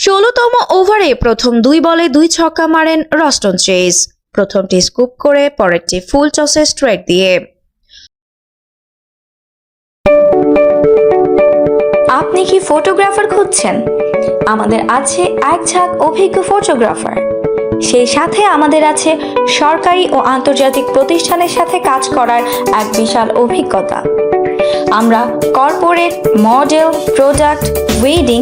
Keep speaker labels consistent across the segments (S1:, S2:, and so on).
S1: ষোলোতম ওভারে প্রথম দুই বলে দুই ছক্কা মারেন রস্টন চেজ। প্রথমটি স্কুপ করে পরেরটি ফুল টসে স্ট্রাইক দিয়ে।
S2: আপনি কি ফটোগ্রাফার খুঁজছেন? আমাদের আছে এক ঝাঁক অভিজ্ঞ ফটোগ্রাফার। সেই সাথে আমাদের আছে সরকারি ও আন্তর্জাতিক প্রতিষ্ঠানের সাথে কাজ করার এক বিশাল অভিজ্ঞতা। আমরা কর্পোরেট মডেল প্রোডাক্ট ওয়েডিং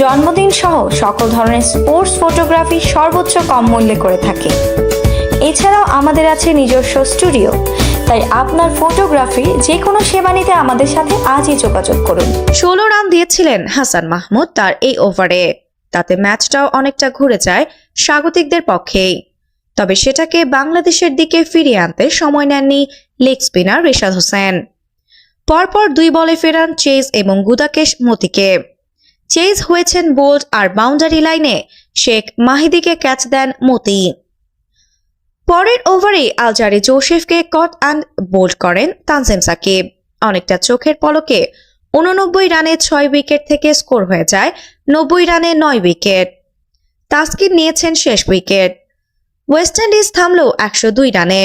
S2: জন্মদিন সহ সকল ধরনের স্পোর্টস ফটোগ্রাফি সর্বোচ্চ কম মূল্যে করে থাকি। এছাড়াও আমাদের আছে নিজস্ব স্টুডিও তাই আপনার ফটোগ্রাফি যে কোনো সেবা নিতে আমাদের সাথে আজই যোগাযোগ করুন।
S1: ষোলো রান দিয়েছিলেন হাসান মাহমুদ তার এই ওভারে তাতে ম্যাচটাও অনেকটা ঘুরে যায় স্বাগতিকদের পক্ষেই। তবে সেটাকে বাংলাদেশের দিকে ফিরিয়ে আনতে সময় নেননি লেগ স্পিনার রিশাদ হোসেন। পরপর দুই বলে ফেরান চেজ এবং গুদাকেশ মতিকে। চেজ হয়েছেন বোল্ড আর বাউন্ডারি লাইনে। শেখ মাহিদিকে ক্যাচ দেন মতি। পরের ওভারে আলজারি জোসেফকে কট অ্যান্ড বোল্ড করেন তানজিম সাকিব। অনেকটা চোখের পলকে উননব্বই রানে ছয় উইকেট থেকে স্কোর হয়ে যায় নব্বই রানে নয় উইকেট। তাস্কিন নিয়েছেন শেষ উইকেট। ওয়েস্ট ইন্ডিজ থামল একশো দুই রানে।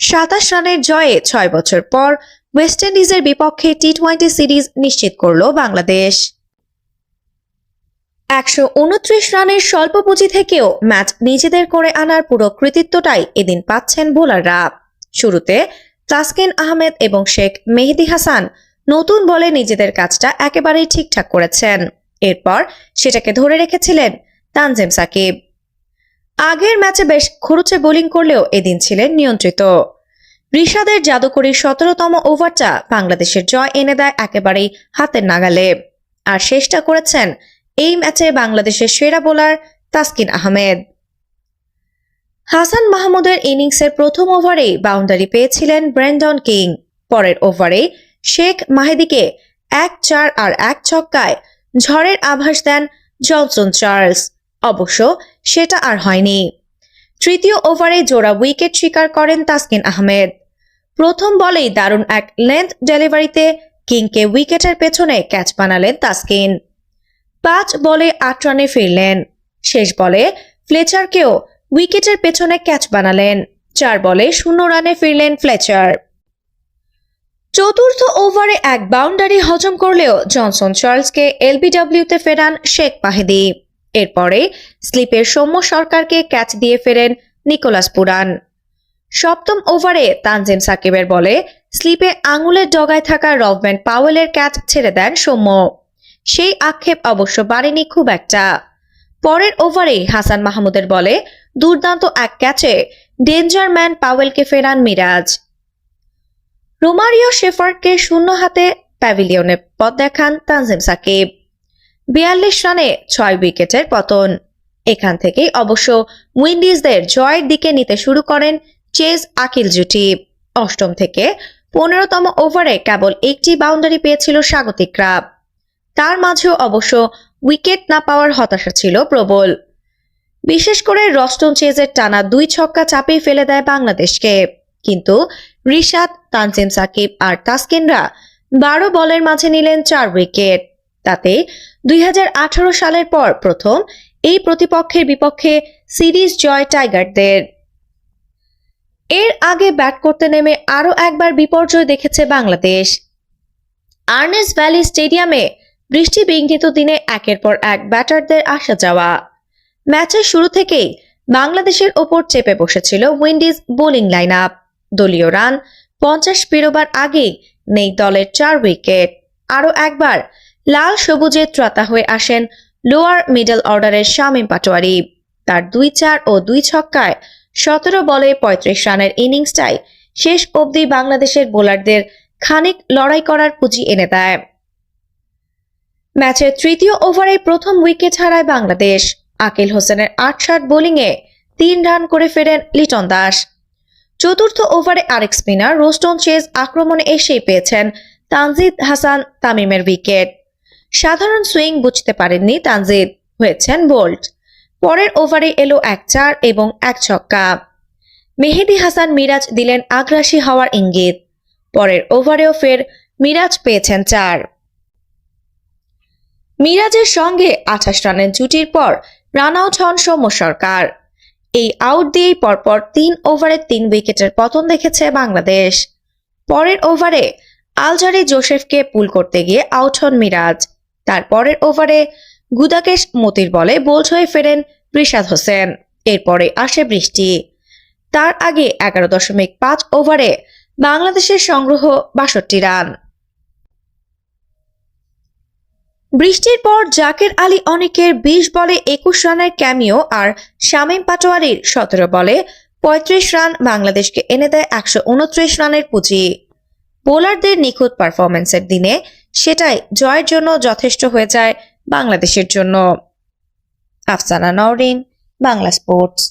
S1: সাতাশ রানের জয়ে ছয় বছর পর ওয়েস্ট ইন্ডিজের বিপক্ষে টি টোয়েন্টি সিরিজ নিশ্চিত করল বাংলাদেশ। একশো উনত্রিশ রানের স্বল্প পুঁজি থেকেও ম্যাচ নিজেদের করে আনার পুরো কৃতিত্বটাই এদিন পাচ্ছেন বোলাররা। শুরুতে তাসকিন আহমেদ এবং শেখ মেহেদি হাসান নতুন বলে নিজেদের কাজটা একেবারেই ঠিকঠাক করেছেন। এরপর সেটাকে ধরে রেখেছিলেন তানজিম সাকিব। আগের ম্যাচে বেশ খরচে বোলিং করলেও এদিন ছিলেন নিয়ন্ত্রিত। ঋষাদের জাদুকরী সতেরোতম ওভারটা বাংলাদেশের জয় এনে দেয় একেবারেই হাতের নাগালে। আর শেষটা করেছেন এই ম্যাচে বাংলাদেশের সেরা বোলার তাসকিন আহমেদ। হাসান মাহমুদের ইনিংসের প্রথম ওভারেই বাউন্ডারি পেয়েছিলেন ব্র্যান্ডন কিং। পরের ওভারে শেখ মাহেদিকে এক চার আর এক ছক্কায় ঝড়ের আভাস দেন জনসন চার্লস। অবশ্য সেটা আর হয়নি। তৃতীয় ওভারে জোড়া উইকেট শিকার করেন তাসকিন আহমেদ। প্রথম বলেই দারুণ এক লেন্থ ডেলিভারিতে কিংকে উইকেটের পেছনে ক্যাচ বানালেন তাসকিন। পাঁচ বলে আট রানে ফিরলেন। শেষ বলে ফ্লেচারকেও উইকেটের পেছনে ক্যাচ বানালেন। চার বলে শূন্য রানে ফিরলেন ফ্লেচার। চতুর্থ ওভারে এক বাউন্ডারি হজম করলেও জনসন চার্লসকে এলবিডব্লিউতে ফেরান শেখ মাহেদি। এরপরে স্লিপের সৌম্য সরকারকে ক্যাচ দিয়ে ফেরেন নিকোলাস পুরান। সপ্তম ওভারে তানজিম সাকিবের বলে স্লিপে আঙুলের ডগায় থাকা রভম্যান পাওয়েলের ক্যাচ ছেড়ে দেন সৌম্য। সেই আক্ষেপ অবশ্য বাড়েনি খুব একটা। পরের ওভারে হাসান মাহমুদের বলে দুর্দান্ত এক ক্যাচে ডেঞ্জার ম্যান পাওয়েলকে ফেরান মিরাজ। রোমারিও শেফার্ডকে শূন্য হাতে প্যাভিলিয়নে পথ দেখান তানজিম সাকিব। বিয়াল্লিশ রানে ছয় উইকেটের পতন। এখান থেকেই অবশ্য উইন্ডিজদের জয়ের দিকে নিতে শুরু করেন চেজ আকিল জুটি। অষ্টম থেকে পনেরোতম ওভারে কেবল একটি বাউন্ডারি পেয়েছিল স্বাগতিকরা। তার মাঝেও অবশ্য উইকেট না পাওয়ার হতাশা ছিল প্রবল। বিশেষ করে রস্টন চেজের টানা দুই ছক্কা চাপিয়ে ফেলে দেয় বাংলাদেশকে। কিন্তু রিশাদ, তানজিম সাকিব আর তাসকিনরা বারো বলের মাঝে নিলেন চার উইকেট। তাতে দুই হাজার আঠারো সালের পর প্রথম এই প্রতিপক্ষের বিপক্ষে সিরিজ জয় টাইগারদের। এর আগে ব্যাট করতে নেমে আরও একবার বিপর্যয় দেখেছে বাংলাদেশ। আর্নেস ভ্যালি স্টেডিয়ামে বৃষ্টি বিঘ্নিত দিনে একের পর এক ব্যাটারদের আসা যাওয়া। ম্যাচের শুরু থেকেই বাংলাদেশের ওপর চেপে বসেছিল উইন্ডিজ বোলিং লাইন আপ দলীয় রান পঞ্চাশ পেরোবার আগেই নেই দলের চার উইকেট। আরও একবার লাল সবুজে ত্রাতা হয়ে আসেন লোয়ার মিডল অর্ডারের শামীম পাটোয়ারি। তার দুই চার ও দুই ছক্কায় সতেরো বলে পঁয়ত্রিশ রানের ইনিংসটাই শেষ অবধি বাংলাদেশের বোলারদের খানিক লড়াই করার পুঁজি এনে দেয়। ম্যাচের তৃতীয় ওভারে প্রথম উইকেট হারায় বাংলাদেশ। আকিল হোসেনের আট ষাট বোলিংয়ে তিন রান করে ফেরেন লিটন দাস। চতুর্থ ওভারে আরেক স্পিনার রোস্টন চেজ আক্রমণে এসেই পেয়েছেন তানজিদ হাসান তামিমের উইকেট। সাধারণ সুইং বুঝতে পারেননি তানজিদ, হয়েছেন বোল্ট পরের ওভারে এলো এক চার এবং এক ছক্কা। মেহেদি হাসান মিরাজ দিলেন আগ্রাসী হওয়ার ইঙ্গিত। পরের ওভারেও ফের মিরাজ পেয়েছেন চার। মিরাজের সঙ্গে আঠাশ রানের জুটির পর রান আউট হন সৌম্য সরকার। এই আউট দিয়েই পরপর তিন ওভারে তিন উইকেটের পতন দেখেছে বাংলাদেশ। পরের ওভারে আলজারি জোসেফকে পুল করতে গিয়ে আউট হন মিরাজ। তার পরের ওভারে গুদাকেশ মতির বলে বোল্ড হয়ে ফেরেন রিশাদ হোসেন। এরপরে আসে বৃষ্টি। তার আগে এগারো দশমিক পাঁচ ওভারে বাংলাদেশের সংগ্রহ বাষট্টি রান। বৃষ্টির পর জাকের আলী অনেকের বিশ বলে একুশ রানের ক্যামিও আর শামীম পাটোয়ারির সতেরো বলে পঁয়ত্রিশ রান বাংলাদেশকে এনে দেয় একশো উনত্রিশ রানের পুঁজি। বোলারদের নিখুঁত পারফরমেন্সের দিনে সেটাই জয়ের জন্য যথেষ্ট হয়ে যায় বাংলাদেশের জন্য আফসানা নওরিন বাংলা স্পোর্টস।